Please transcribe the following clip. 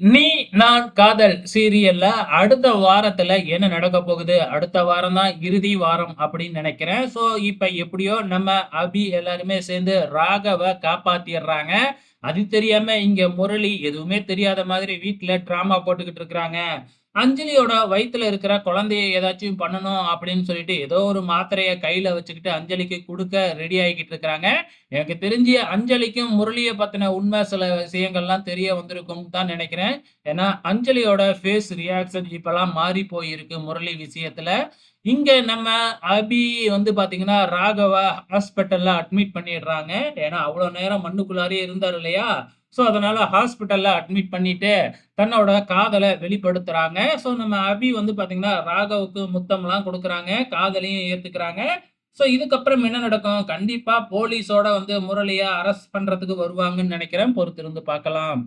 நீ நான் காதல் சீரியல்ல அடுத்த வாரத்துல என்ன நடக்க போகுது? அடுத்த வாரம் தான் இறுதி வாரம் அப்படின்னு நினைக்கிறேன். ஸோ, இப்ப எப்படியோ நம்ம அபி எல்லாருமே சேர்ந்து ராகவ காப்பாத்திடுறாங்க அது தெரியாம இங்க முரளி எதுவுமே தெரியாத மாதிரி வீட்டுல ட்ராமா போட்டுக்கிட்டு இருக்கிறாங்க. அஞ்சலியோட வயிற்றுல இருக்கிற குழந்தைய ஏதாச்சும் பண்ணணும் அப்படின்னு சொல்லிட்டு, ஏதோ ஒரு மாத்திரையை கையில வச்சுக்கிட்டு அஞ்சலிக்கு கொடுக்க ரெடி ஆகிக்கிட்டு இருக்கிறாங்க. எனக்கு தெரிஞ்சு அஞ்சலிக்கும் முரளியை பத்தின உண்மை சில விஷயங்கள்லாம் தெரிய வந்திருக்கும் தான் நினைக்கிறேன். ஏன்னா, அஞ்சலியோட ஃபேஸ் ரியாக்ஷன் இப்பலாம் மாறி போயிருக்கு முரளி விஷயத்துல. இங்க நம்ம அபி வந்து பாத்தீங்கன்னா, ராகவா ஹாஸ்பிட்டல்ல அட்மிட் பண்ணிடுறாங்க. ஏன்னா, அவ்வளோ நேரம் மண்ணுக்குள்ளாரே இருந்தார் இல்லையா? ஸோ, அதனால் ஹாஸ்பிட்டலில் அட்மிட் பண்ணிட்டு, தன்னோட காதலை வெளிப்படுத்துறாங்க. ஸோ, நம்ம அபி வந்து பார்த்தீங்கன்னா ராகவுக்கு முத்தம்லாம் கொடுக்குறாங்க காதலையும் ஏற்றுக்கிறாங்க ஸோ, இதுக்கப்புறம் என்ன நடக்கும்? கண்டிப்பாக போலீஸோட வந்து முரளியை அரெஸ்ட் பண்ணுறதுக்கு வருவாங்கன்னு நினைக்கிறேன். பொறுத்திருந்து பார்க்கலாம்.